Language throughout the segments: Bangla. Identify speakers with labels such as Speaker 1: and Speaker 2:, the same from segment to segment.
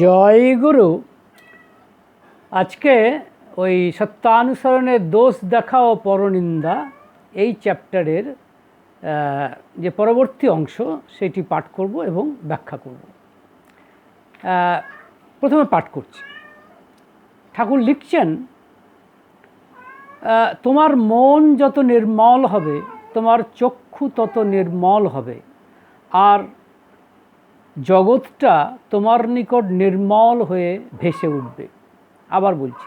Speaker 1: জয় গুরু। আজকে ওই সত্যানুসরণের দোষ দেখা ও পরনিন্দা এই চ্যাপ্টারের যে পরবর্তী অংশ সেটি পাঠ করব এবং ব্যাখ্যা করব। প্রথমে পাঠ করছি। ঠাকুর লিখছেন তোমার মন যত নির্মল হবে, তোমার চক্ষু তত নির্মল হবে, আর জগৎটা তোমার নিকট নির্মল হয়ে ভেসে উঠবে। আবার বলছি,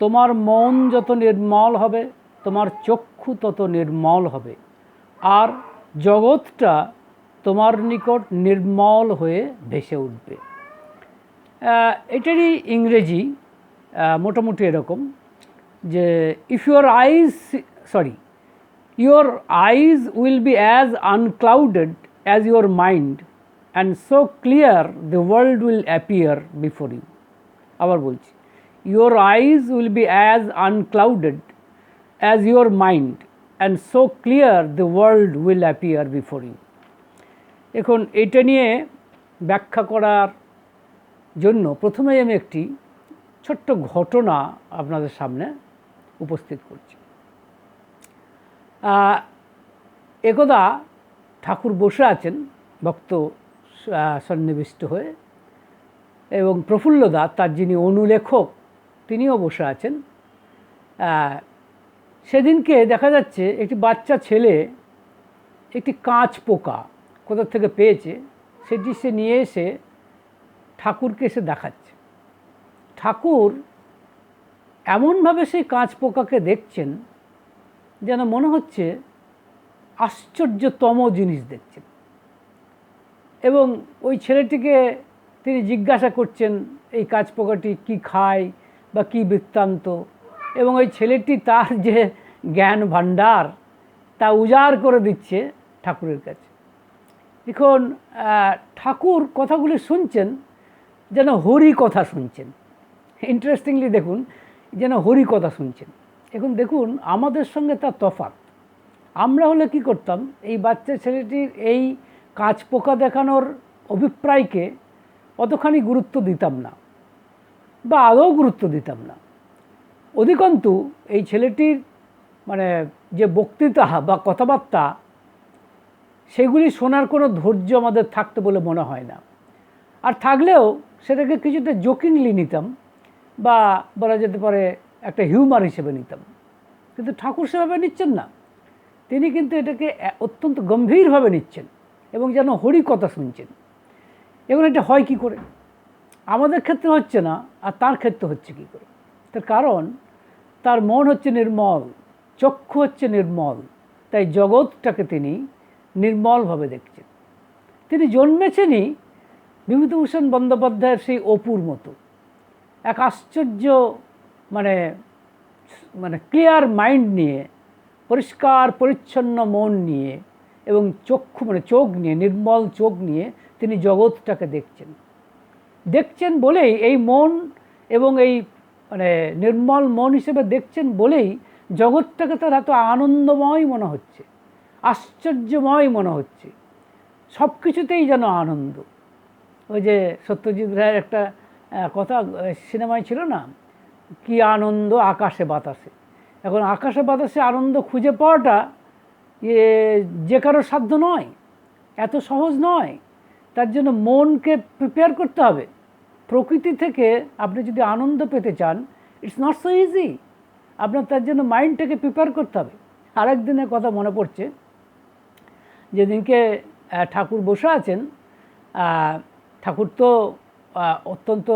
Speaker 1: তোমার মন যত নির্মল হবে, তোমার চক্ষু তত নির্মল হবে, আর জগৎটা তোমার নিকট নির্মল হয়ে ভেসে উঠবে। এটারই ইংরেজি মোটামুটি এরকম যে if your eyes sorry your eyes will be as unclouded as your mind and so clear the world will appear before you আবার বলছি your eyes will be as unclouded as your mind and so clear the world will appear before you এখন এটা নিয়ে ব্যাখ্যা করার জন্য প্রথমেই আমি একটি ছোট্ট ঘটনা আপনাদের সামনে উপস্থিত করছি। একদা ঠাকুর বসে আছেন, ভক্ত সন্নিবিষ্ট হয়ে এবং প্রফুল্লদা তার যিনি অনুলেখক, তিনিও বসে আছেন। সেদিনকে দেখা যাচ্ছে একটি বাচ্চা ছেলে একটি কাঁচ পোকা কোথা থেকে পেয়েছে, সেটি সে নিয়ে এসে ঠাকুরকে এসে দেখাচ্ছে। ঠাকুর এমনভাবে সেই কাঁচ পোকাকে দেখছেন যেন মনে হচ্ছে আশ্চর্যতম জিনিস দেখছেন। এবং ওই ছেলেটিকে তিনি জিজ্ঞাসা করছেন, এই কাঁচ পোকাটি কী খায় বা কী বৃত্তান্ত? এবং ওই ছেলেটি তার যে জ্ঞান ভাণ্ডার, তা উজাড় করে দিচ্ছে ঠাকুরের কাছে। এখন ঠাকুর কথাগুলি শুনছেন, যেন হরি কথা শুনছেন। ইন্টারেস্টিংলি দেখুন, যেন হরি কথা শুনছেন। এখন দেখুন, আমাদের সঙ্গে তার তফাৎ। আমরা হলে কি করতাম, এই বাচ্চা ছেলেটির এই কাঁচ পোকা দেখানোর অভিপ্রায়কে অতখানি গুরুত্ব দিতাম না বা আদৌ গুরুত্ব দিতাম না। অধিকন্তু এই ছেলেটির মানে যে বক্তৃতা বা কথাবার্তা, সেগুলি শোনার কোনো ধৈর্য আমাদের থাকতে বলে মনে হয় না। আর থাকলেও সেটাকে কিছুটা জোকিংলি নিতাম বা বলা যেতে পারে একটা হিউমার হিসেবে নিতাম। কিন্তু ঠাকুর সেভাবে নিচ্ছেন না। তিনি কিন্তু এটাকে অত্যন্ত গম্ভীরভাবে নিচ্ছেন। এবং যেন হরি কথা শুনছেন। এবং এটা হয় কি করে? আমাদের ক্ষেত্রে হচ্ছে না, আর তার ক্ষেত্রে হচ্ছে কি করে? তার কারণ, তার মন হচ্ছে নির্মল, চক্ষু হচ্ছে নির্মল, তাই জগৎটাকে তিনি নির্মলভাবে দেখছেন। তিনি জন্মেছেনই বিভূতিভূষণ বন্দ্যোপাধ্যায়ের সেই অপুর মতো। এক আশ্চর্য মানে মানে ক্লিয়ার মাইন্ড নিয়ে, পরিষ্কার, পরিচ্ছন্ন মন নিয়ে এবং চক্ষু মানে চোখ নিয়ে, নির্মল চোখ নিয়ে তিনি জগৎটাকে দেখছেন। দেখছেন বলেই এই মন এবং এই মানে নির্মল মন হিসেবে দেখছেন বলেই জগৎটাকে তার এত আনন্দময় মনে হচ্ছে, আশ্চর্যময় মনে হচ্ছে। সব কিছুতেই যেন আনন্দ। ওই যে সত্যজিৎ রায়ের একটা কথা সিনেমায় ছিল না? কি আনন্দ, আকাশে বাতাসে। এখন আকাশে বাতাসে আনন্দ খুঁজে পাওয়াটা যে কারোর সাধ্য নয়, এত সহজ নয়, তার জন্য মনকে প্রিপেয়ার করতে হবে। প্রকৃতি থেকে আপনি যদি আনন্দ পেতে চান ইটস নট সো ইজি আপনার তার জন্য মাইন্ডটাকে প্রিপেয়ার করতে হবে। আরেক দিনের কথা মনে পড়ছে, যেদিনকে ঠাকুর বসে আছেন ঠাকুর তো অত্যন্ত,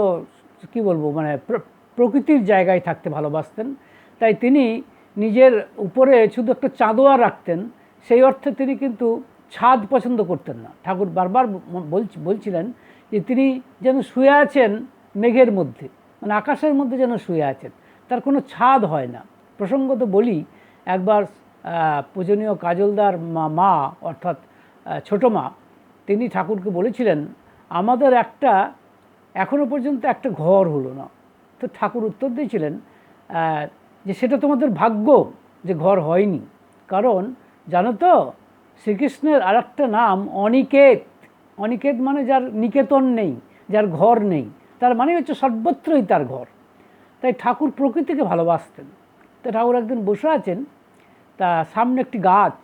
Speaker 1: কি বলব মানে প্র- প্রকৃতির জায়গায় থাকতে ভালোবাসতেন। তাই তিনি নিজের উপরে শুধু একটা চাঁদোয়া রাখতেন সেই অর্থে তিনি কিন্তু ছাদ পছন্দ করতেন না। ঠাকুর বারবার বলছিলেন যে তিনি যেন শুয়ে আছেন মেঘের মধ্যে মানে আকাশের মধ্যে যেন শুয়ে আছেন, তার কোনো ছাদ হয় না। প্রসঙ্গত বলি, একবার পূজনীয় কাজলদার মা অর্থাৎ ছোটো মা, তিনি ঠাকুরকে বলেছিলেন, আমাদের একটা, এখনও পর্যন্ত একটা ঘর হলো না। তো ঠাকুর উত্তর দিয়েছিলেন যে সেটা তোমাদের ভাগ্য যে ঘর হয়নি। কারণ জানো তো? শ্রীকৃষ্ণের আর একটা নাম অনিকেত। অনিকেত মানে যার নিকেতন নেই, যার ঘর নেই। তার মানে হচ্ছে সর্বত্রই তার ঘর। তাই ঠাকুর প্রকৃতিকে ভালোবাসতেন। তো ঠাকুর একদিন বসে আছেন, তা সামনে একটি গাছ।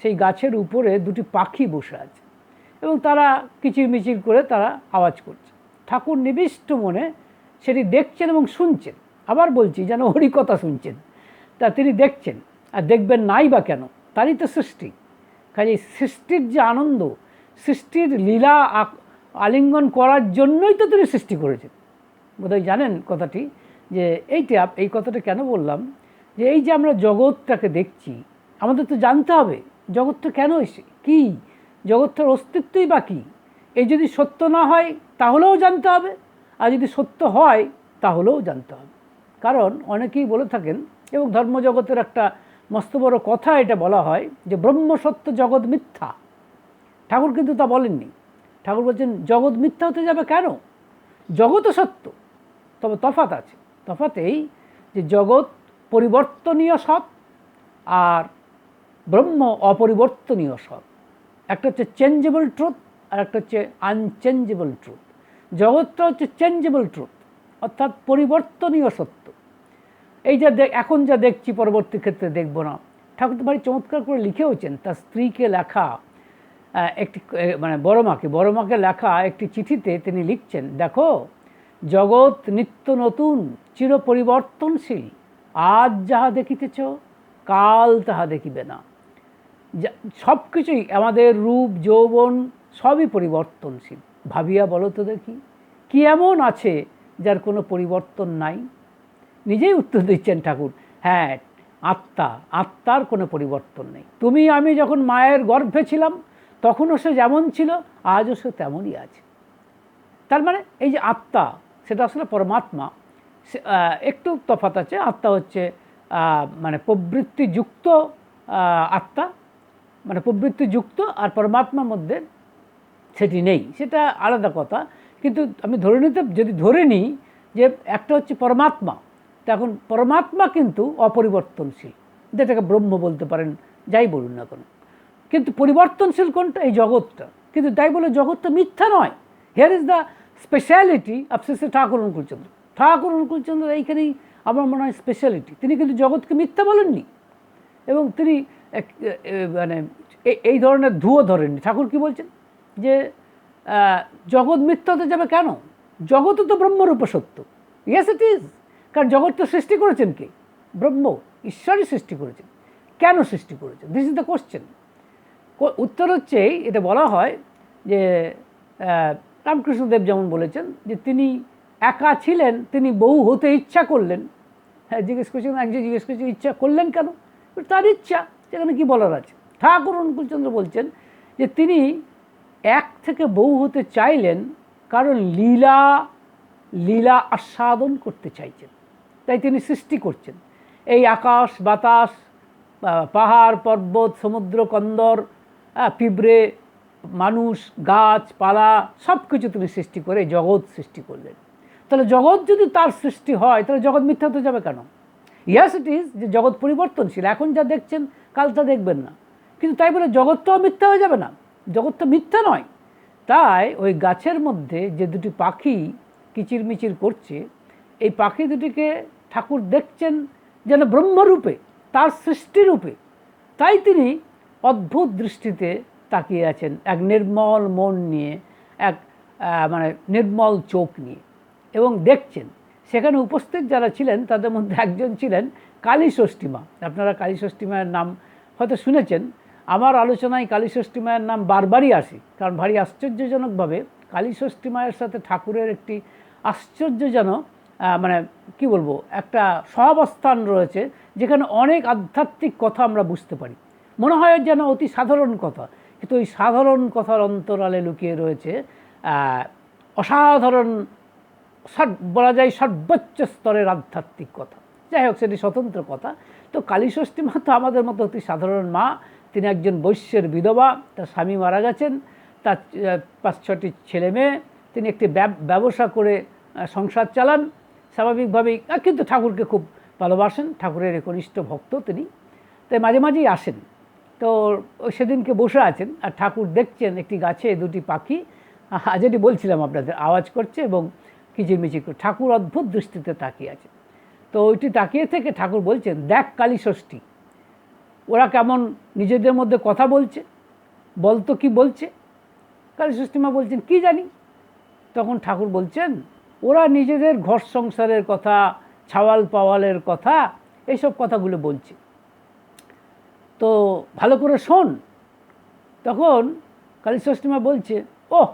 Speaker 1: সেই গাছের উপরে দুটি পাখি বসে আছে এবং তারা কিচিরমিচির করে তারা আওয়াজ করছে। ঠাকুর নিবিষ্ট মনে সেটি দেখছেন এবং শুনছেন। আবার বলছি, যেন হরি কথা শুনছেন। তা তিনি দেখছেন, আর দেখবেন নাই বা কেন? তারই তো সৃষ্টি। কাজে সৃষ্টির যে আনন্দ, সৃষ্টির লীলা আলিঙ্গন করার জন্যই তো তিনি সৃষ্টি করেছেন। বোধহয় জানেন কথাটি যে এইটা এই কথাটা কেন বললাম? যে এই যে আমরা জগৎটাকে দেখছি, আমাদের তো জানতে হবে জগৎটা কেন এসে, কী? জগৎটার অস্তিত্বই বা কী? এই যদি সত্য না হয়, তাহলেও জানতে হবে। আর যদি সত্য হয়, তাহলেও জানতে হবে। কারণ অনেকেই বলে থাকেন এবং ধর্মজগতের একটা মস্ত বড় কথা এটা বলা হয় যে ব্রহ্ম সত্য, জগৎ মিথ্যা। ঠাকুর কিন্তু তা বলেননি। ঠাকুর বলছেন, জগৎ মিথ্যা হতে যাবে কেন? জগৎও সত্য, তবে তফাত আছে। তফাৎ এই যে জগৎ পরিবর্তনীয় সৎ আর ব্রহ্ম অপরিবর্তনীয় সৎ। একটা হচ্ছে চেঞ্জেবল ট্রুথ আর একটা হচ্ছে আনচেঞ্জেবল ট্রুথ জগৎটা হচ্ছে চেঞ্জেবল ট্রুথ অর্থাৎ পরিবর্তনীয় সত্য। এই যা এখন যা দেখছি পরবর্তী ক্ষেত্রে দেখব না। ঠাকুর ভারী চমৎকার করে লিখেওছেন, তার স্ত্রীকে লেখা একটি মানে বড় মাকে বড় মাকে লেখা একটি চিঠিতে তিনি লিখছেন, দেখো, জগৎ নিত্য নতুন, চির পরিবর্তনশীল, আজ যাহা দেখিতেছ, কাল তাহা দেখিবে না। সব কিছুই আমাদের রূপ, যৌবন সবই পরিবর্তনশীল। ভাবিয়া বলো তো দেখি, কি এমন আছে যার কোনো পরিবর্তন নাই? নিজেই উত্তর দিচ্ছেন ঠাকুর হ্যাঁ আত্মা, আত্মার কোনো পরিবর্তন নেই। তুমি, আমি যখন মায়ের গর্ভে ছিলাম, তখনও সে যেমন ছিল, আজও সে তেমনই আছে। তার মানে এই যে আত্মা, সেটা আসলে পরমাত্মা। একটু তফাৎ আছে, আত্মা হচ্ছে মানে প্রবৃত্তিযুক্ত আত্মা। মানে প্রবৃত্তিযুক্ত আর পরমাত্মার মধ্যে সেটি নেই। সেটা আলাদা কথা। কিন্তু আমি ধরে নিতে, যদি ধরে নিই যে একটা হচ্ছে পরমাত্মা তো এখন পরমাত্মা কিন্তু অপরিবর্তনশীল। যেটাকে ব্রহ্ম বলতে পারেন, যাই বলুন না কেন। কিন্তু পরিবর্তনশীল কোনটা? এই জগৎটা। কিন্তু তাই বলে জগৎটা মিথ্যা নয়। Here is the speciality of Shri Thakur Anukulchandra Thakur Anukulchandra এইখানেই আমার মনে হয় স্পেশালিটি তিনি কিন্তু জগৎকে মিথ্যা বলেননি। এবং তিনি মানে এই ধরনের ধুয়ো ধরেননি। ঠাকুর কি বলছেন? যে জগৎ মিথ্যা হতে যাবে কেন? জগৎ তো ব্রহ্মরূপ সত্য। ইয়েস ইট ইজ কারণ জগৎটা সৃষ্টি করেছেন কে? ব্রহ্ম, ঈশ্বরই সৃষ্টি করেছেন। কেন সৃষ্টি করেছেন? দিস ইজ দ্য কোশ্চেন উত্তর হচ্ছে, এটা বলা হয় যে রামকৃষ্ণদেব যেমন বলেছেন যে, তিনি একা ছিলেন, তিনি বহু হতে ইচ্ছা করলেন। হ্যাঁ জিজ্ঞেস করছেন, একজন জিজ্ঞেস করছে, ইচ্ছা করলেন কেন? তার ইচ্ছা, সেখানে কি বলার আছে? ঠাকুর অনুকূলচন্দ্র বলছেন যে, তিনি এক থেকে বউ হতে চাইলেন, কারণ লীলা লীলা আস্বাদন করতে চাইছেন। তাই তিনি সৃষ্টি করছেন। এই আকাশ, বাতাস পাহাড়, পর্বত, সমুদ্র, কন্দর পিঁপড়ে, মানুষ গাছপালা সব কিছু তিনি সৃষ্টি করে জগৎ সৃষ্টি করলেন। তাহলে জগৎ যদি তার সৃষ্টি হয়, তাহলে জগৎ মিথ্যা হতে যাবে কেন? ইয়াস ইট ইজ যে জগৎ পরিবর্তনশীল। এখন যা দেখছেন, কাল তা দেখবেন না। কিন্তু তাই বলে জগৎটাও মিথ্যা হয়ে যাবে না। জগৎটা মিথ্যা নয়। তাই ওই গাছের মধ্যে যে দুটি পাখি কিচিরমিচির করছে, এই পাখি দুটিকে ঠাকুর দেখছেন যেন ব্রহ্মরূপে, তার সৃষ্টিরূপে। তাই তিনি অদ্ভুত দৃষ্টিতে তাকিয়ে আছেন, এক নির্মল মন নিয়ে, এক মানে নির্মল চোখ নিয়ে। এবং দেখছেন, সেখানে উপস্থিত যারা ছিলেন, তাদের মধ্যে একজন ছিলেন কালী ষষ্ঠী মা। আপনারা কালী নাম হয়তো শুনেছেন। আমার আলোচনায় কালী নাম বারবারই আসে, কারণ ভারী আশ্চর্যজনকভাবে কালী ষষ্ঠী মায়ের সাথে ঠাকুরের একটি আশ্চর্যজনক মানে কি বলব, একটা সহাবস্থান রয়েছে যেখানে অনেক আধ্যাত্মিক কথা আমরা বুঝতে পারি। মনে হয় যেন অতি সাধারণ কথা, কিন্তু ওই সাধারণ কথার অন্তরালে লুকিয়ে রয়েছে অসাধারণ বলা যায় সর্বোচ্চ স্তরের আধ্যাত্মিক কথা। যাই হোক, সেটি স্বতন্ত্র কথা। তো কালীষষ্ঠী মা তো আমাদের মতো অতি সাধারণ মা। তিনি একজন বৈশ্যের বিধবা, তার স্বামী মারা গেছেন, তার পাঁচ ছটি ছেলে মেয়ে, তিনি একটি ব্যব- ব্যবসা করে সংসার চালান। স্বাভাবিকভাবেই কিন্তু ঠাকুরকে খুব ভালোবাসেন, ঠাকুরের একনিষ্ঠ ভক্ত তিনি। তাই মাঝে মাঝেই আসেন। তো সেদিনকে বসে আছেন, আর ঠাকুর দেখছেন একটি গাছে দুটি পাখি। যেটি বলছিলাম আপনাদের, আওয়াজ করছে এবং কিচিরমিচির করে। ঠাকুর অদ্ভুত দৃষ্টিতে তাকিয়ে আছে তো ওইটি তাকিয়ে থেকে ঠাকুর বলছেন, দেখ কালী ষষ্ঠী। ওরা কেমন নিজেদের মধ্যে কথা বলছে, বলতো কি বলছে? কালী ষষ্ঠীমা বলছেন, কি জানি? তখন ঠাকুর বলছেন ওরা নিজেদের ঘর সংসারের কথা, ছাওয়াল পাওয়ালের কথা, এইসব কথাগুলো বলছে। তো ভালো করে শোন। তখন কালী ষষ্ঠীমা বলছে ও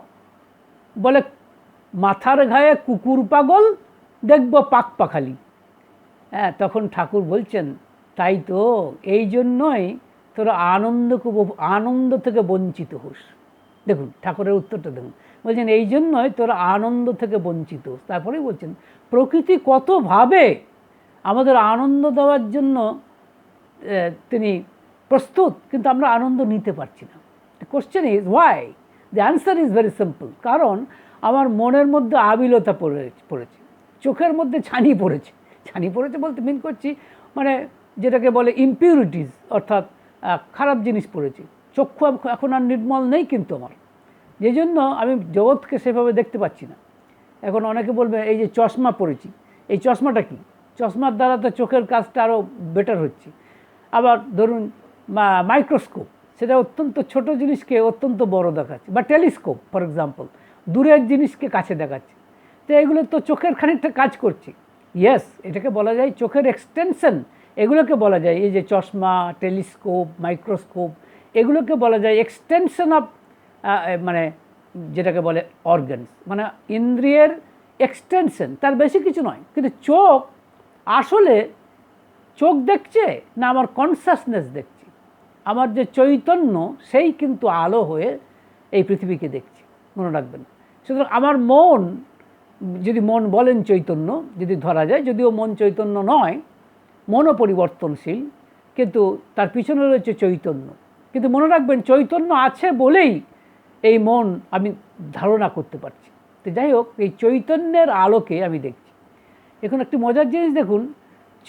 Speaker 1: বলে মাথার ঘায়ে কুকুর পাগল, দেখব পাক পাখালি। হ্যাঁ তখন ঠাকুর বলছেন, তাই তো, এই জন্যই তোরা আনন্দকে উপভ- আনন্দ থেকে বঞ্চিত হোস। দেখুন, ঠাকুরের উত্তরটা দেখুন। বলছেন, এই জন্যই তোরা আনন্দ থেকে বঞ্চিত। হোস তারপরেই বলছেন, প্রকৃতি কতভাবে আমাদের আনন্দ দেওয়ার জন্য তিনি প্রস্তুত, কিন্তু আমরা আনন্দ নিতে পারছি না। Question is why the answer is very simple কারণ আমার মনের মধ্যে আবিলতা পড়ে, পড়েছে। চোখের মধ্যে ছানি পড়েছে। ছানি পড়েছে বলতে মিন করছি মানে যেটাকে বলে ইম্পিউরিটিস অর্থাৎ খারাপ জিনিস পড়েছে। চক্ষু এখন আর নির্মল নেই কিন্তু আমার। যে জন্য আমি জগৎকে সেভাবে দেখতে পাচ্ছি না। এখন অনেকে বলবে, এই যে চশমা পরেছি, এই চশমাটা কি? চশমার দ্বারা তো চোখের কাজটা আরও বেটার হচ্ছে। আবার ধরুন মাইক্রোস্কোপ সেটা অত্যন্ত ছোট জিনিসকে অত্যন্ত বড় দেখাচ্ছে, বা টেলিস্কোপ ফর এক্সাম্পল দূরের জিনিসকে কাছে দেখাচ্ছে। তো এগুলো তো চোখের খানিকটা কাজ করছে। ইয়েস এটাকে বলা যায় চোখের এক্সটেনশন এগুলোকে বলা যায়, এই যে চশমা টেলিস্কোপ মাইক্রোস্কোপ এগুলোকে বলা যায় এক্সটেনশন অফ মানে যেটাকে বলে অর্গানস মানে ইন্দ্রিয়ের এক্সটেনশন তার বেশি কিছু নয়, কিন্তু চোখ আসলে চোখ দেখছে না আমার কনসাসনেস দেখছে, আমার যে চৈতন্য সেই কিন্তু আলো হয়ে এই পৃথিবীকে দেখছে, মনে রাখবেন সুতরাং আমার মন, যদি মন বলেন চৈতন্য, যদি ধরা যায়, যদিও মন চৈতন্য নয়, মনও পরিবর্তনশীল, কিন্তু তার পিছনে রয়েছে চৈতন্য। কিন্তু মনে রাখবেন, চৈতন্য আছে বলেই এই মন আমি ধারণা করতে পারছি। তো যাই হোক, এই চৈতন্যের আলোকে আমি দেখছি। এখন একটি মজার জিনিস দেখুন,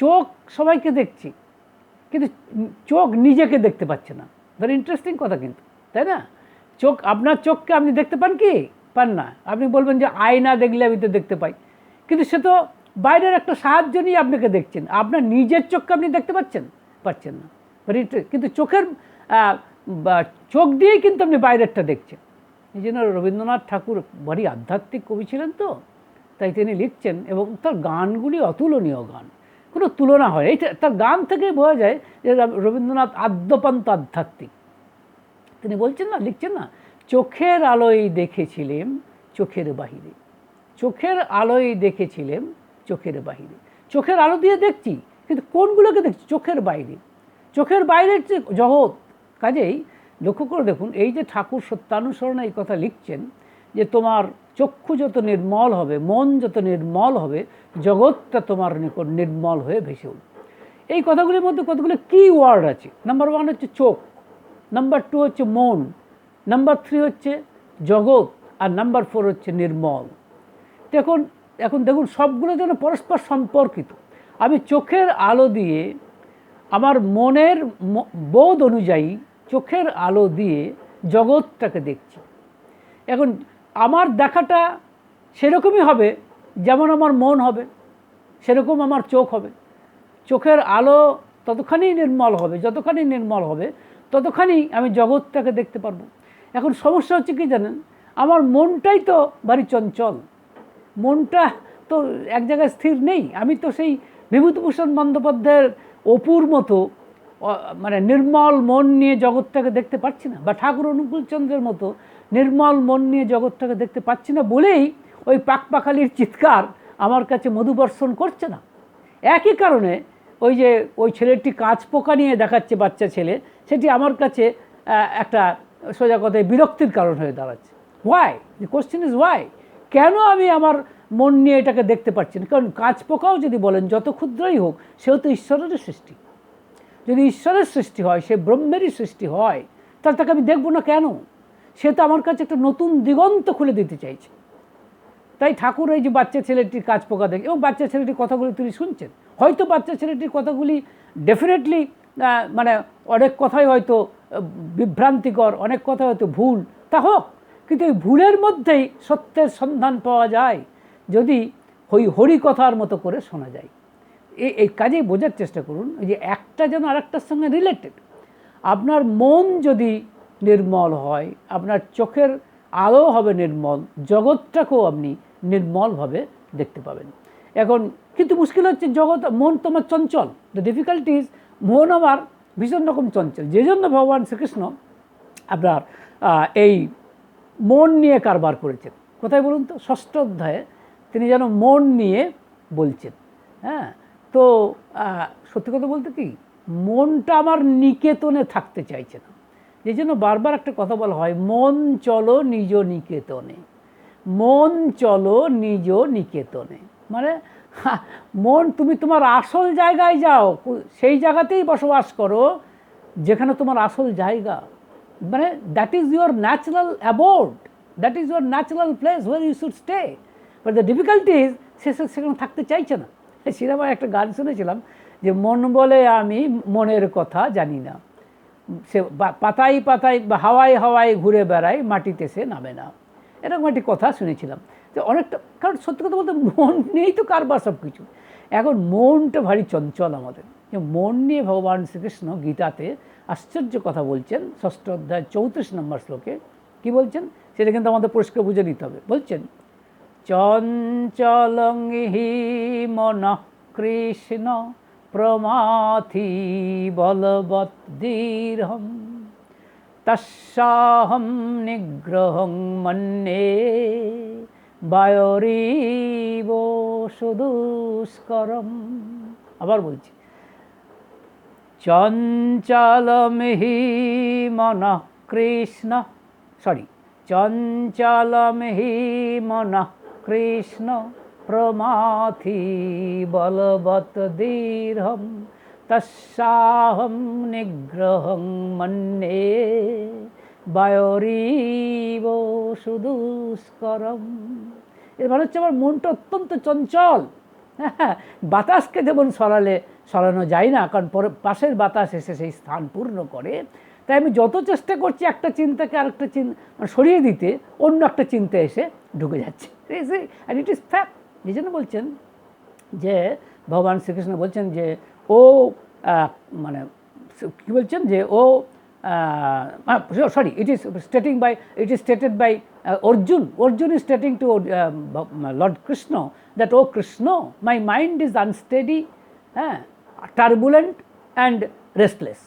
Speaker 1: চোখ সবাইকে দেখছি, কিন্তু চোখ নিজেকে দেখতে পাচ্ছে না। ভেরি ইন্টারেস্টিং কথা কিন্তু, তাই না? চোখ, আপনার চোখকে আপনি দেখতে পান কি? পান না। আপনি বলবেন যে আয়না দেখলে আমি তো দেখতে পাই। কিন্তু সে তো বাইরের একটা সাহায্য নিয়ে আপনাকে দেখছেন। আপনার নিজের চোখকে আপনি দেখতে পাচ্ছেন? পাচ্ছেন না। কিন্তু চোখের বা চোখ দিয়েই কিন্তু আপনি বাইরেরটা দেখছেন। এই জন্য রবীন্দ্রনাথ ঠাকুর ভারী আধ্যাত্মিক কবি ছিলেন তো, তাই তিনি লিখছেন এবং তার গানগুলি অতুলনীয় গান। কোনো তুলনা হয় এই তার গান থেকে বোঝা যায় যে রবীন্দ্রনাথ আদ্যপান্ত আধ্যাত্মিক। তিনি বলছেন না, লিখছেন না, চোখের আলোয় দেখেছিলেন চোখের বাহিরে। চোখের আলোয় দেখেছিলেন চোখের বাহিরে। চোখের আলো দিয়ে দেখছি, কিন্তু কোনগুলোকে দেখছি? চোখের বাইরে। চোখের বাইরের যে জগৎ কাজেই লক্ষ্য করে দেখুন, এই যে ঠাকুর সত্যানুসরণে এই কথা লিখছেন যে তোমার চক্ষু যত নির্মল হবে, মন যত নির্মল হবে, জগৎটা তোমার নিকট নির্মল হয়ে ভেসে উঠবে। এই কথাগুলির মধ্যে কতগুলো কি ওয়ার্ড আছে? নাম্বার ওয়ান হচ্ছে চোখ নাম্বার টু হচ্ছে মন নাম্বার থ্রি হচ্ছে জগৎ, আর নাম্বার ফোর হচ্ছে নির্মল। তো এখন দেখুন, সবগুলো যেন পরস্পর সম্পর্কিত। আমি চোখের আলো দিয়ে আমার মনের বোধ অনুযায়ী চোখের আলো দিয়ে জগৎটাকে দেখছি। এখন আমার দেখাটা সেরকমই হবে, যেমন আমার মন হবে, সেরকম আমার চোখ হবে। চোখের আলো ততখানি নির্মল হবে, যতখানি নির্মল হবে, ততখানি আমি জগৎটাকে দেখতে পারব। এখন সমস্যা হচ্ছে কি জানেন? আমার মনটাই তো ভারী চঞ্চল। মনটা তো এক জায়গায় স্থির নেই। আমি তো সেই বিভূতিভূষণ বন্দ্যোপাধ্যায়ের অপুর মতো মানে নির্মল মন নিয়ে জগৎটাকে দেখতে পাচ্ছি না, বা ঠাকুর অনুকূলচন্দ্রের মতো নির্মল মন নিয়ে জগৎটাকে দেখতে পাচ্ছি না বলেই ওই পাকপাখালির চিৎকার আমার কাছে মধুবর্ষণ করছে না। একই কারণে ওই যে ওই ছেলেটি কাঁচ পোকা নিয়ে দেখাচ্ছে বাচ্চা ছেলে, সেটি আমার কাছে একটা সোজা কথায় বিরক্তির কারণ হয়ে দাঁড়াচ্ছে। Why the question is why কেন আমি আমার মন নিয়ে এটাকে দেখতে পাচ্ছি না? কারণ কাঁচ পোকাও যদি বলেন, যত ক্ষুদ্রই হোক, সেও তো ঈশ্বরেরই সৃষ্টি। যদি ঈশ্বরের সৃষ্টি হয়, সে ব্রহ্মেরই সৃষ্টি হয়, তাহলে তাকে আমি দেখব না কেন? সে তো আমার কাছে একটা নতুন দিগন্ত খুলে দিতে চাইছে। তাই ঠাকুর এই যে বাচ্চা ছেলেটির কাজ পোকা দেখে, এবং বাচ্চা ছেলেটির কথাগুলি তিনি শুনছেন। হয়তো বাচ্চা ছেলেটির কথাগুলি ডেফিনেটলি মানে অনেক কথাই হয়তো বিভ্রান্তিকর, অনেক কথা হয়তো ভুল। তা হোক, কিন্তু এই ভুলের মধ্যেই সত্যের সন্ধান পাওয়া যায়, যদি হই হরিকথার মতো করে শোনা যায়। এই এই কাজেই বোঝার চেষ্টা করুন যে একটা যেন আরেকটার সঙ্গে রিলেটেড আপনার মন যদি নির্মল হয়, আপনার চোখের আলো হবে নির্মল, জগৎটাকেও আপনি নির্মলভাবে দেখতে পাবেন। এখন কিন্তু মুশকিল হচ্ছে জগৎ, মন তোমার চঞ্চল। দ্য ডিফিকাল্টিজ মন আমার ভীষণ রকম চঞ্চল। যে জন্য ভগবান শ্রীকৃষ্ণ আপনার এই মন নিয়ে কারবার করেছেন। কোথায় বলুন তো? ষষ্ঠ অধ্যায়ে তিনি যেন মন নিয়ে বলছেন। হ্যাঁ? তো সত্যি কথা বলতে কি, মনটা আমার নিকেতনে থাকতে চাইছে না। যে জন্য বারবার একটা কথা বলা হয়, মন চলো নিজ নিকেতনে। মন চলো নিজ নিকেতনে। মানে মন, তুমি তোমার আসল জায়গায় যাও, সেই জায়গাতেই বসবাস করো, যেখানে তোমার আসল জায়গা। মানে that is your natural abode that is your natural place where you should stay but the difficulty is সে সে সেখানে থাকতে চাইছে না। সিনেমায় একটা গান শুনেছিলাম যে, মন বলে আমি মনের কথা জানি না। সে পাতাই পাতায় বা হাওয়ায় হাওয়ায় ঘুরে বেড়ায় মাটিতে সে নামে না। এরকম একটি কথা শুনেছিলাম। যে অনেকটা, কারণ সত্যি কথা বলতে মন নিয়েই তো কারবার সব কিছু। এখন মনটা ভারী চঞ্চল আমাদের। যে মন নিয়ে ভগবান শ্রীকৃষ্ণ গীতাতে আশ্চর্য কথা বলছেন, ষষ্ঠ অধ্যায় চৌত্রিশ নম্বর শ্লোকে। কি বলছেন? সেটা কিন্তু আমাদের পরিষ্কার বুঝে নিতে হবে। বলছেন চঞ্চলং হি মন কৃষ্ণ প্রমাথি বলবদ্দীর্হম। তস্যাহম নিগ্রহং মন্যে বায়রিব সুদুষ্করম। আবার বলছি চঞ্চলম মন কৃষ্ণ সরি চঞ্চলম মন কৃষ্ণ প্রমাথি বলবত দীর্ঘম তস্যাহম নিগ্রহং মন্যে বায়রিব সুদুষ্করম। এর মানে হচ্ছে আমার মনটা অত্যন্ত চঞ্চল। হ্যাঁ বাতাসকে যেমন সরালে সরানো যায় না, কারণ পরে পাশের বাতাস এসে সেই স্থান পূর্ণ করে, তাই আমি যত চেষ্টা করছি একটা চিন্তাকে আরেকটা চিন্তা মানে সরিয়ে দিতে, অন্য একটা চিন্তা এসে ঢুকে যাচ্ছে। অ্যান্ড ইট ইজ ফ্যাক্ট এই জন্য বলছেন যে ভগবান শ্রীকৃষ্ণ বলছেন যে ও আহ, মানে কী বলছেন যে ও sorry it is stating by it is stated by Arjun Arjun is stating to lord Krishna that O Krishna my mind is unsteady হ্যাঁ turbulent and restless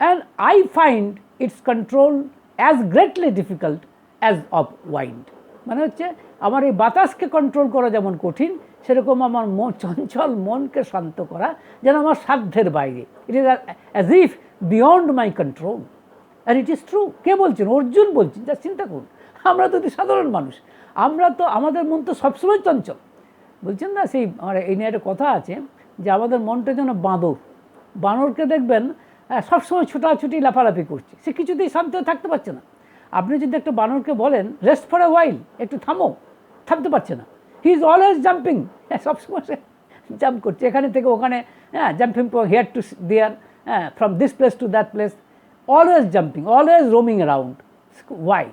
Speaker 1: and I find its control as greatly difficult as of wind. মানে হচ্ছে আমার এই বাতাসকে কন্ট্রোল করা যেমন কঠিন, সেরকম আমার মন, চঞ্চল মনকে শান্ত করা যেন আমার সাধ্যের বাইরে। It is as if beyond my control R it is true কে বলছেন? অর্জুন বলছেন। যা চিন্তা করুন। আমরা তো সাধারণ মানুষ। আমরা তো, আমাদের মন তো সবসময় চঞ্চল। বলছেন না সেই আমার এই নিয়ে একটা কথা আছে যে আমাদের মনটা যেন বাঁদর। বানরকে দেখবেন সবসময় ছোটাছুটি, লাফালাফি করছে। সে কিছুতেই শান্ত থাকতে পারছে না। আপনি যদি একটা বানরকে বলেন রেস্ট ফর এ ওয়াইল একটু থামো। থামতে পারছে না। হি ইজ অলওয়েজ জাম্পিং হ্যাঁ সবসময় সে জাম্প করছে। এখানে থেকে ওখানে হ্যাঁ জাম্পিং হেয়ার টু দেয়ার হ্যাঁ from this place to that place always jumping always roaming around why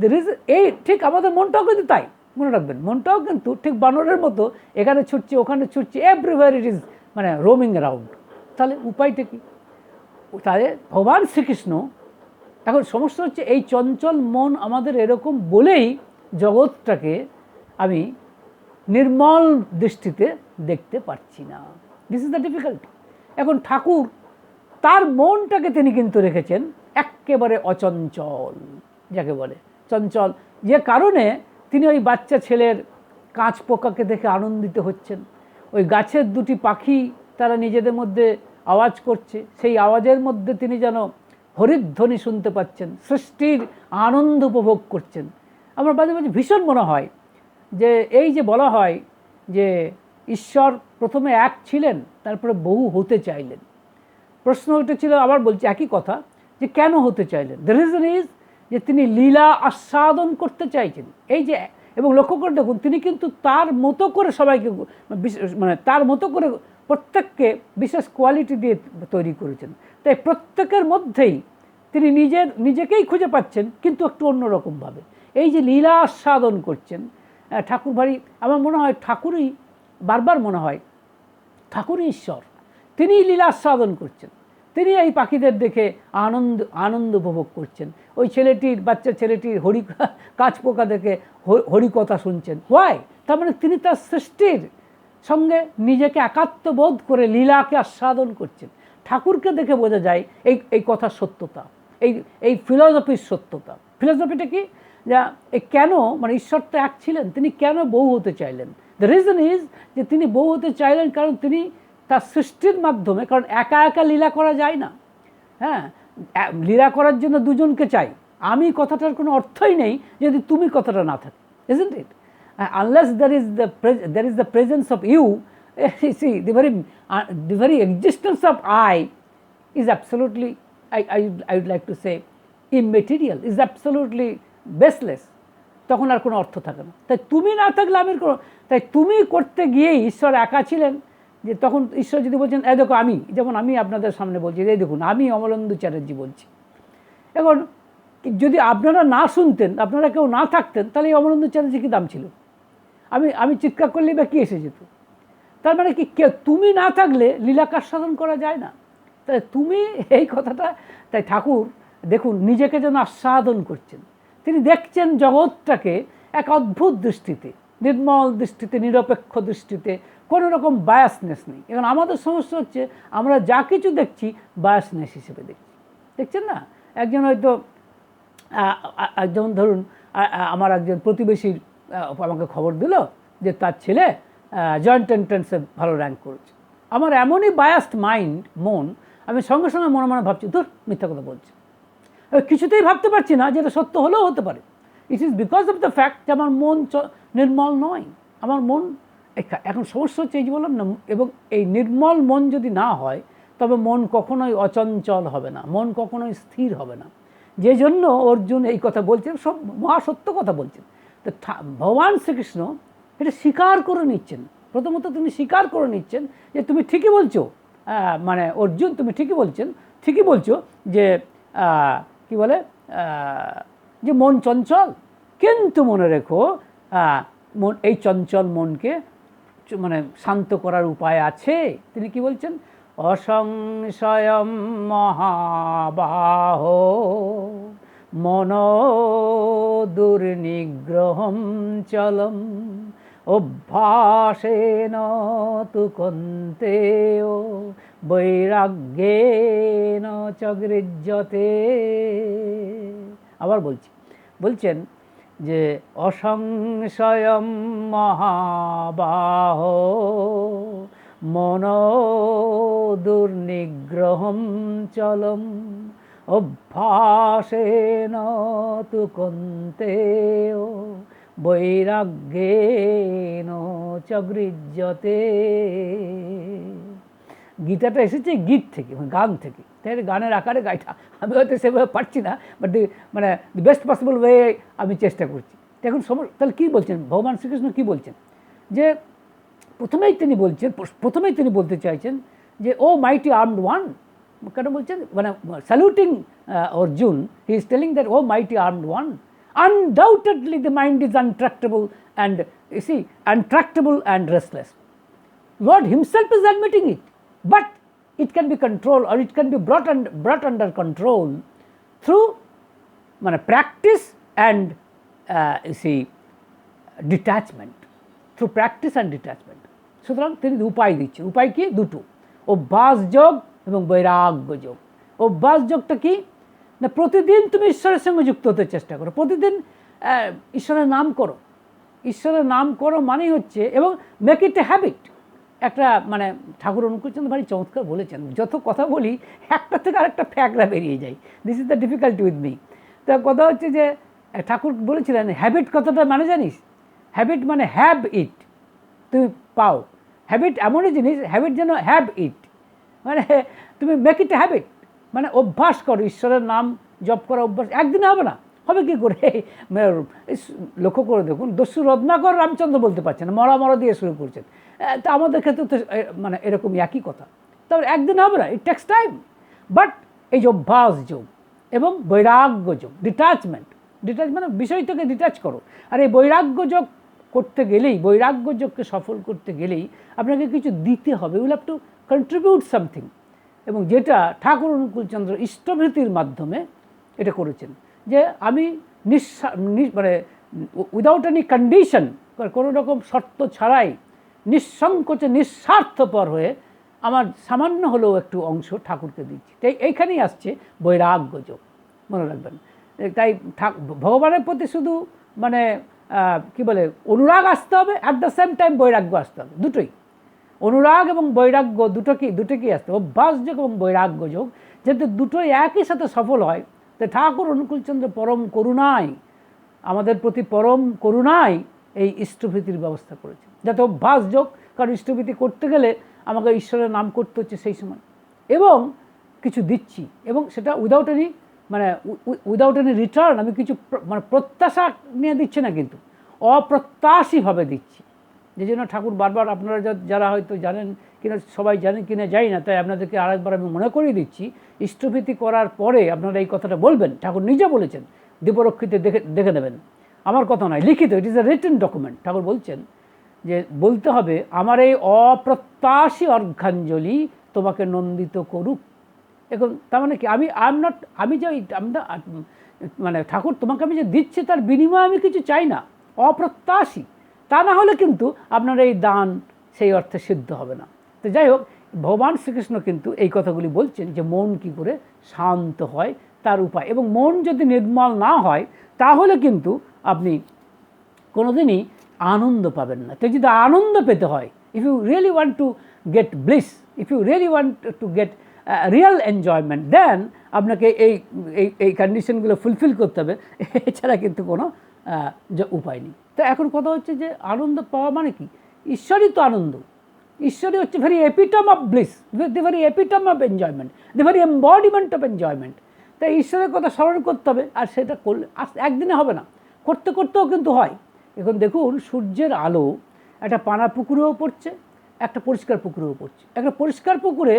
Speaker 1: there is এই ঠিক আমাদের মনটাও কিন্তু তাই। মনে রাখবেন, মনটাও কিন্তু ঠিক বানরের মতো। এখানে ছুটছে, ওখানে ছুটছে এভরিওয়ার ইট ইজ মানে রোমিং অ্যারাউন্ড তাহলে উপায়টা কি? তাহলে ভগবান শ্রীকৃষ্ণ এখন সমস্যা হচ্ছে এই চঞ্চল মন আমাদের এরকম বলেই জগৎটাকে আমি নির্মল দৃষ্টিতে দেখতে পাচ্ছি না। দিস ইজ দ্য ডিফিকাল্টি এখন ঠাকুর তার মনটাকে তিনি কিন্তু রেখেছেন একেবারে অচঞ্চল, যাকে বলে চঞ্চল। যে কারণে তিনি ওই বাচ্চা ছেলের কাঁচ পোকাকে দেখে আনন্দিত হচ্ছেন। ওই গাছের দুটি পাখি তারা নিজেদের মধ্যে আওয়াজ করছে। সেই আওয়াজের মধ্যে তিনি যেন হরিধ্বনি শুনতে পাচ্ছেন, সৃষ্টির আনন্দ উপভোগ করছেন। আমার মাঝে মাঝে ভীষণ মনে হয় যে, এই যে বলা হয় যে, ঈশ্বর প্রথমে এক ছিলেন, তারপরে বহু হতে চাইলেন। প্রশ্ন উঠেছিল আবার বলছি একই কথা, যে কেন হতে চাইলেন? দ্য রিজন ইজ যে তিনি লীলা আস্বাদন করতে চাইছেন। এই যে, এবং লক্ষ্য করে দেখুন, তিনি কিন্তু তার মতো করে সবাইকে মানে তার মতো করে প্রত্যেককে বিশেষ কোয়ালিটি দিয়ে তৈরি করেছেন। তাই প্রত্যেকের মধ্যেই তিনি নিজের, নিজেকেই খুঁজে পাচ্ছেন, কিন্তু একটু অন্যরকমভাবে। এই যে লীলা আস্বাদন করছেন ঠাকুর ভারী আমার মনে হয় ঠাকুরই, বারবার মনে হয়, ঠাকুরই ঈশ্বর। তিনিই লীলা আস্বাদন করছেন। তিনি এই পাখিদের দেখে আনন্দ আনন্দ উপভোগ করছেন। ওই ছেলেটির, বাচ্চা ছেলেটির হরি কাজ পোকা দেখে হরিকথা শুনছেন। হোয়াই তার মানে তিনি তার সৃষ্টির সঙ্গে নিজেকে একাত্মবোধ করে লীলাকে আস্বাদন করছেন। ঠাকুরকে দেখে বোঝা যায় এই এই কথার সত্যতা, এই এই ফিলসফির সত্যতা। ফিলসফিটা কি? যা কেন মানে ঈশ্বর তো এক ছিলেন, তিনি কেন বউ হতে চাইলেন? দ্য রিজন ইজ যে তিনি বউ হতে চাইলেন কারণ তিনি তার সৃষ্টির মাধ্যমে, কারণ একা একা লীলা করা যায় না। হ্যাঁ লীলা করার জন্য দুজনকে চাই। আমি কথাটার কোনো অর্থই নেই, যদি তুমি কথাটা না থাকে, isn't it? Unless there is the there is the presence of you see the very the very existence of I is absolutely, I, I, I would like to say, immaterial, is absolutely baseless. তখন আর কোনো অর্থ থাকে না। তাই তুমি না থাকলে আমি কোনো তাই তুমি করতে গিয়েই ঈশ্বর একা ছিলেন যে তখন ঈশ্বর যদি বলছেন এই দেখো আমি যেমন আমি আপনাদের সামনে বলছি এই দেখুন আমি অমলেন্দু চ্যাটার্জি বলছি। এখন যদি আপনারা না শুনতেন আপনারা কেউ না থাকতেন তাহলে এই অমলেন্দু চ্যাটার্জি কী দাম ছিল? আমি আমি চিৎকার করলেই বা কী এসে যেত? তার মানে কি কে তুমি না থাকলে লীলাকার সাধন করা যায় না। তাই তুমি এই কথাটা, তাই ঠাকুর দেখুন, নিজেকে যেন আস্বাদন করছেন। তিনি দেখছেন জগৎটাকে এক অদ্ভুত দৃষ্টিতে, নির্মল দৃষ্টিতে, নিরপেক্ষ দৃষ্টিতে, কোনো রকম বায়াসনেস নেই। এখন আমাদের সমস্যা হচ্ছে, আমরা যা কিছু দেখছি বায়াসনেস হিসেবে দেখছি। দেখছেন না? একজন হয়তো যেমন ধরুন আমার একজন প্রতিবেশীর আমাকে খবর দিল যে তার ছেলে জয়েন্ট এন্ট্রান্সে ভালো র্যাঙ্ক করেছে। আমার এমনই বায়াস্ট মাইন্ড মন, আমি সঙ্গে সঙ্গে মনে মনে ভাবছি, ধর, মিথ্যা কথা বলছি। কিছুতেই ভাবতে পারছি না যেটা সত্য হলেও হতে পারে। It is because of the fact যে আমার মন নির্মল নয়। আমার মন, এখা- এখন সমস্যা হচ্ছে এই যে বললাম না, এবং এই নির্মল মন যদি না হয়, তবে মন কখনোই অচঞ্চল হবে না, মন কখনোই স্থির হবে না। যে জন্য অর্জুন এই কথা বলছেন, সব মহাসত্য কথা বলছেন। তো ভগবান শ্রীকৃষ্ণ এটা স্বীকার করে নিচ্ছেন। প্রথমত তিনি স্বীকার করে নিচ্ছেন যে তুমি ঠিকই বলছো মানে অর্জুন তুমি ঠিকই বলছেন, ঠিকই বলছো যে কি বলে যে মন চঞ্চল। কিন্তু মনে রেখো মন, এই চঞ্চল মনকে মানে শান্ত করার উপায় আছে। তিনি কি বলছেন? অসংশয়ম মহাবাহ মন দুর্নিগ্রহম চলম। অভ্যাসেন তু কন্তেও, বৈরাগ্যেন চ গৃহ্যতে। আবার বলছি, বলছেন যে অসংশয়ম মহাবাহ মন দুর্নিগ্রহম চলম, অভ্যাসেন তু কন্তেও। বৈরাগ্যেন চ গৃহ্যতে গীতাটা এসেছে গীত থেকে মানে গান থেকে। তাই গানের আকারে গাইটা। আমি হয়তো সেভাবে পারছি না বাট মানে দি বেস্ট পসিবল ওয়ে আমি চেষ্টা করছি। এখন সমস্যা তাহলে কী বলছেন? ভগবান শ্রীকৃষ্ণ কী বলছেন? যে প্রথমেই তিনি বলছেন প্রথমেই তিনি বলতে চাইছেন যে ও মাইটি আর্মড ওয়ান কেন বলছেন? মানে saluting Arjun he is telling that O mighty armed one Undoubtedly the mind is intractable and see intractable and restless Lord Himself is admitting it. But it can be controlled or it can be brought, und- brought under control through মানে practice and see detachment through practice and detachment সুতরাং তিনি উপায় দিচ্ছেন উপায় কি দুটো অভ্যাস যোগ এবং বৈরাগ্য যোগ অভ্যাস যোগটা কি না, প্রতিদিন তুমি ঈশ্বরের সঙ্গে যুক্ত হতে চেষ্টা করো। প্রতিদিন ঈশ্বরের নাম করো। ঈশ্বরের নাম করো মানেই হচ্ছে, এবং মেক ইট এ হ্যাবিট একটা মানে ঠাকুর অনুকূলচন্দ্র ভারী চমৎকার বলেছেন, যত কথা বলি, একটা থেকে আরেকটা ফ্যাকরা বেরিয়ে যায়। This is the difficulty with me তো কথা হচ্ছে যে ঠাকুর বলেছিলেন হ্যাবিট কথাটা মানে জানিস? হ্যাবিট মানে হ্যাব ইট তুমি পাও। হ্যাবিট এমনই জিনিস হ্যাবিট যেন হ্যাব ইট মানে তুমি মেক ইট হ্যাবিট মানে অভ্যাস করো, ঈশ্বরের নাম জপ করা অভ্যাস, একদিনে হবে না। হবে কি করে? লক্ষ্য করে দেখুন, দস্যু রত্নাকর রামচন্দ্র বলতে পারছেন মরা মরা দিয়ে শুরু করছেন। তা আমাদের ক্ষেত্রে তো মানে এরকম একই কথা। তবে একদিন হবে না ইট টেক্স টাইম বাট এই যে অভ্যাস যোগ এবং বৈরাগ্য যোগ ডিটাচমেন্ট ডিটাচ মানে বিষয়টাকে ডিটাচ করো। আর এই বৈরাগ্য যোগ করতে গেলেই, বৈরাগ্য যোগকে সফল করতে গেলেই আপনাকে কিছু দিতে হবে। Will have to contribute something এবং যেটা ঠাকুর অনুকূলচন্দ্র ইষ্টভৃতির মাধ্যমে এটা করেছেন। যে আমি নিঃসা, নি- মানে উইদাউট এনি কন্ডিশন কোনো রকম শর্ত ছাড়াই নিঃসংকোচে, নিঃস্বার্থপর হয়ে আমার সামান্য হলেও একটু অংশ ঠাকুরকে দিচ্ছি। তাই এইখানেই আসছে বৈরাগ্য যোগ। মনে রাখবেন। তাই ভগবানের প্রতি শুধু মানে কি বলে, অনুরাগ আসতে হবে অ্যাট দ্য সেম টাইম বৈরাগ্য আসতে হবে, দুটোই। অনুরাগ এবং বৈরাগ্য দুটো কি দুটো কি আসতে অভ্যাস যোগ এবং বৈরাগ্য যোগ যেহেতু দুটোই একই সাথে সফল হয়, তো ঠাকুর, অনুকূলচন্দ্র পরম করুণায় আমাদের প্রতি পরম করুণায় এই ইষ্টভীতির ব্যবস্থা করেছে। যাতে অভ্যাস যোগ কারণ ইষ্টভীতি করতে গেলে আমাকে ঈশ্বরের নাম করতে হচ্ছে সেই সময়। এবং কিছু দিচ্ছি, এবং সেটা উইদাউট এনি মানে উইদাউট এনি রিটার্ন আমি কিছু মানে প্রত্যাশা নিয়ে দিচ্ছি না কিন্তু। অপ্রত্যাশীভাবে দিচ্ছি। যে জন্য ঠাকুর বারবার আপনারা যারা হয়তো জানেন কিনা, সবাই জানেন কিনা যাই না, তাই আপনাদেরকে আরেকবার আমি মনে করিয়ে দিচ্ছি ইষ্টভীতি করার পরে আপনারা এই কথাটা বলবেন, ঠাকুর নিজে বলেছেন দীপরক্ষিতে দেখে দেখে নেবেন। আমার কথা নয়, লিখিত it is a written document Thakur বলছেন যে বলতে হবে, আমার এই অপ্রত্যাশী অর্ঘাঞ্জলি তোমাকে নন্দিত করুক। এখন তার মানে কি, আমি আই এম নট আমি যে আমি মানে ঠাকুর তোমাকে আমি যে দিচ্ছি, তার বিনিময়ে আমি কিছু চাই না। অপ্রত্যাশী। তা না হলে কিন্তু আপনার এই দান সেই অর্থে সিদ্ধ হবে না। তো যাই হোক, ভগবান শ্রীকৃষ্ণ কিন্তু এই কথাগুলি বলছেন যে মন কি করে শান্ত হয় তার উপায়। এবং মন যদি নির্মল না হয়, তাহলে কিন্তু আপনি কোনোদিনই আনন্দ পাবেন না। তো যদি আনন্দ পেতে হয় if you really want to get bliss if you really want to get real enjoyment then আপনাকে এই এই এই কন্ডিশনগুলো ফুলফিল করতে হবে। এছাড়া কিন্তু কোনো উপায় নেই। তো এখন কথা হচ্ছে যে আনন্দ পাওয়া মানে কি? ঈশ্বরই তো আনন্দ। ঈশ্বরই হচ্ছে very epitome of bliss the very epitome of enjoyment the very embodiment of enjoyment তাই ঈশ্বরের কথা স্মরণ করতে হবে, আর সেটা করলে একদিনে হবে না। করতে করতেও কিন্তু হয়। এখন দেখুন, সূর্যের আলো একটা পানা পুকুরেও পড়ছে, একটা পরিষ্কার পুকুরেও পড়ছে। একটা পরিষ্কার পুকুরে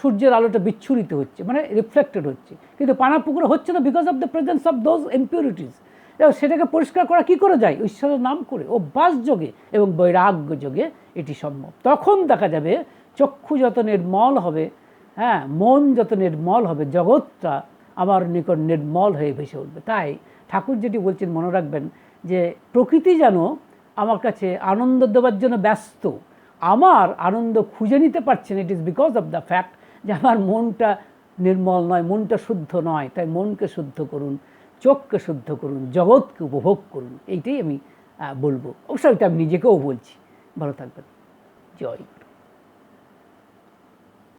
Speaker 1: সূর্যের আলোটা বিচ্ছুরিত হচ্ছে মানে রিফ্লেক্টেড হচ্ছে। কিন্তু পানা পুকুরে হচ্ছে না because of the presence of those impurities এবং সেটাকে পরিষ্কার করা কি করে যায়? ঈশ্বরের নাম করে। অভ্যাস যোগে এবং বৈরাগ্য যোগে এটি সম্ভব। তখন দেখা যাবে চক্ষু যত নির্মল হবে হ্যাঁ মন যত নির্মল হবে, জগৎটা আমার নিকট নির্মল হয়ে ভেসে উঠবে। তাই ঠাকুর যেটি বলছেন, মনে রাখবেন যে প্রকৃতি যেন আমার কাছে আনন্দ দেওয়ার জন্য ব্যস্ত, আমার আনন্দ খুঁজে নিতে পারছেন it is because of the fact যে আমার মনটা নির্মল নয়, মনটা শুদ্ধ নয়, তাই মনকে শুদ্ধ করুন। চোখকে শুদ্ধ করুন, জগৎকে উপভোগ করুন, এইটাই আমি বলব। অবশ্যই এটা আমি নিজেকেও বলছি। ভালো থাকবেন। জয়।